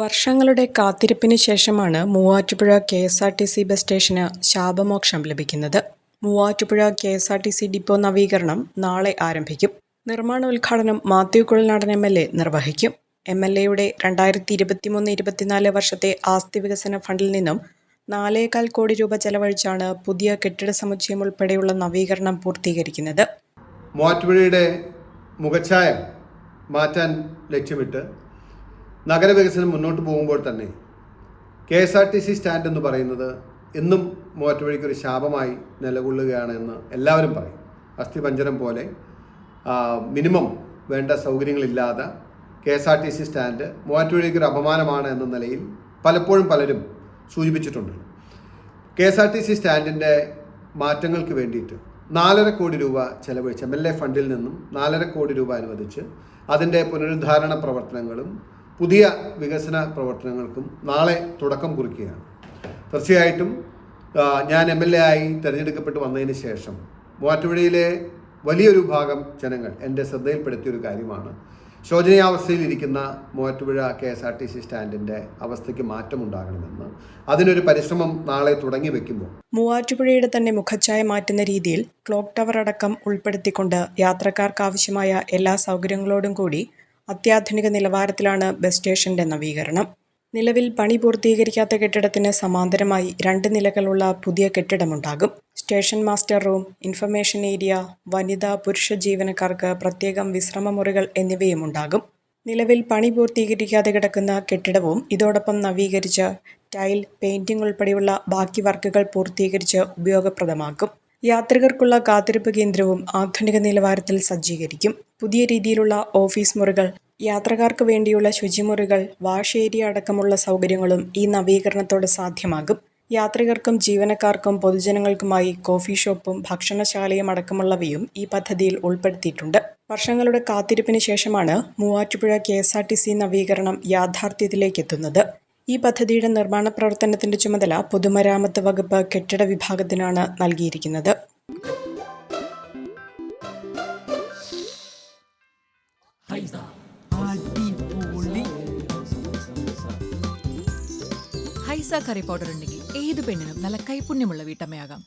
വർഷങ്ങളുടെ കാത്തിരിപ്പിന് ശേഷമാണ് Muvattupuzha K S R T C bus സ്റ്റേഷന് ശാപമോക്ഷം ലഭിക്കുന്നത്. Muvattupuzha K S R T C depot നവീകരണം നാളെ ആരംഭിക്കും. നിർമ്മാണോദ്ഘാടനം Mathew Kuzhalnadan M L A നിർവഹിക്കും. എം എൽ എയുടെ രണ്ടായിരത്തി ഇരുപത്തിമൂന്ന് ഇരുപത്തിനാല് വർഷത്തെ ആസ്തി വികസന ഫണ്ടിൽ നിന്നും നാലേകാൽ കോടി രൂപ ചെലവഴിച്ചാണ് പുതിയ കെട്ടിട സമുച്ചയം ഉൾപ്പെടെയുള്ള നവീകരണം പൂർത്തീകരിക്കുന്നത്. മൂവാറ്റുപുഴയുടെ മുഖച്ഛായ മാറ്റാൻ ലക്ഷ്യമിട്ട് നഗരവികസനം മുന്നോട്ട് പോകുമ്പോൾ തന്നെ K S R T C stand എന്ന് പറയുന്നത് എന്നും മൂവാറ്റുപുഴയ്ക്കൊരു ശാപമായി നിലകൊള്ളുകയാണ് എന്ന് എല്ലാവരും പറയും. അസ്ഥിപഞ്ചരം പോലെ മിനിമം വേണ്ട സൗകര്യങ്ങളില്ലാതെ K S R T C stand മൂവാറ്റുപുഴയ്ക്കൊരു അപമാനമാണ് എന്ന നിലയിൽ പലപ്പോഴും പലരും സൂചിപ്പിച്ചിട്ടുണ്ട്. K S R T C സ്റ്റാൻഡിന്റെ മാറ്റങ്ങൾക്ക് വേണ്ടിയിട്ട് നാലര കോടി രൂപ ചെലവഴിച്ച് എം എൽ എ ഫണ്ടിൽ നിന്നും നാലര കോടി രൂപ അനുവദിച്ച് അതിന്റെ പുനരുദ്ധാരണ പ്രവർത്തനങ്ങളും പുതിയ വികസന പ്രവർത്തനങ്ങൾക്കും നാളെ തുടക്കം കുറിക്കുകയാണ്. തീർച്ചയായിട്ടും ഞാൻ എം എൽ എ ആയി തിരഞ്ഞെടുക്കപ്പെട്ട് വന്നതിന് ശേഷം മൂവാറ്റുപുഴയിലെ വലിയൊരു ഭാഗം ജനങ്ങൾ എന്റെ ശ്രദ്ധയിൽപ്പെടുത്തിയൊരു കാര്യമാണ്. ശോചനീയാവസ്ഥയിലിരിക്കുന്ന Muvattupuzha K S R T C സ്റ്റാൻഡിന്റെ അവസ്ഥയ്ക്ക് മാറ്റമുണ്ടാകണമെന്ന്. അതിനൊരു പരിശ്രമം നാളെ തുടങ്ങി വെക്കുമ്പോൾ. മൂവാറ്റുപുഴയുടെ തന്നെ മുഖച്ഛായ മാറ്റുന്ന രീതിയിൽ ക്ലോക്ക് ടവർ അടക്കം ഉൾപ്പെടുത്തിക്കൊണ്ട് യാത്രക്കാർക്ക് ആവശ്യമായ എല്ലാ സൗകര്യങ്ങളോടും കൂടി അത്യാധുനിക നിലവാരത്തിലാണ് ബസ് സ്റ്റേഷന്റെ നവീകരണം. നിലവിൽ പണി പൂർത്തീകരിക്കാത്ത കെട്ടിടത്തിന് സമാന്തരമായി രണ്ട് നിലകളുള്ള പുതിയ കെട്ടിടമുണ്ടാകും. Station master room information area വനിതാ പുരുഷ ജീവനക്കാർക്ക് പ്രത്യേകം വിശ്രമമുറികൾ എന്നിവയും ഉണ്ടാകും നിലവിൽ പണി പൂർത്തീകരിക്കാതെ കിടക്കുന്ന കെട്ടിടവും ഇതോടൊപ്പം നവീകരിച്ച് ടൈൽ പെയിന്റിംഗ് ഉൾപ്പെടെയുള്ള ബാക്കി വർക്കുകൾ പൂർത്തീകരിച്ച് ഉപയോഗപ്രദമാക്കും. യാത്രികർക്കുള്ള കാത്തിരിപ്പ് കേന്ദ്രവും ആധുനിക നിലവാരത്തിൽ സജ്ജീകരിക്കും. പുതിയ രീതിയിലുള്ള ഓഫീസ് മുറികൾ യാത്രക്കാർക്ക് വേണ്ടിയുള്ള ശുചിമുറികൾ വാഷ് ഏരിയ അടക്കമുള്ള സൗകര്യങ്ങളും ഈ നവീകരണത്തോടെ സാധ്യമാകും. യാത്രികർക്കും ജീവനക്കാർക്കും പൊതുജനങ്ങൾക്കുമായി കോഫി ഷോപ്പും ഭക്ഷണശാലയും അടക്കമുള്ളവയും ഈ പദ്ധതിയിൽ ഉൾപ്പെടുത്തിയിട്ടുണ്ട്. വർഷങ്ങളുടെ കാത്തിരിപ്പിന് ശേഷമാണ് Muvattupuzha K S R T C നവീകരണം യാഥാർത്ഥ്യത്തിലേക്ക് എത്തുന്നത്. ഈ പദ്ധതിയുടെ നിർമ്മാണ പ്രവർത്തനത്തിന്റെ ചുമതല പൊതുമരാമത്ത് വകുപ്പ് കെട്ടിട വിഭാഗത്തിനാണ് നൽകിയിരിക്കുന്നത്. ഹൈസ കറി പൗഡർ ഉണ്ടെങ്കിൽ ഏത് പെണ്ണിനും നല്ല കൈപുണ്യമുള്ള വീട്ടമ്മയാകാം.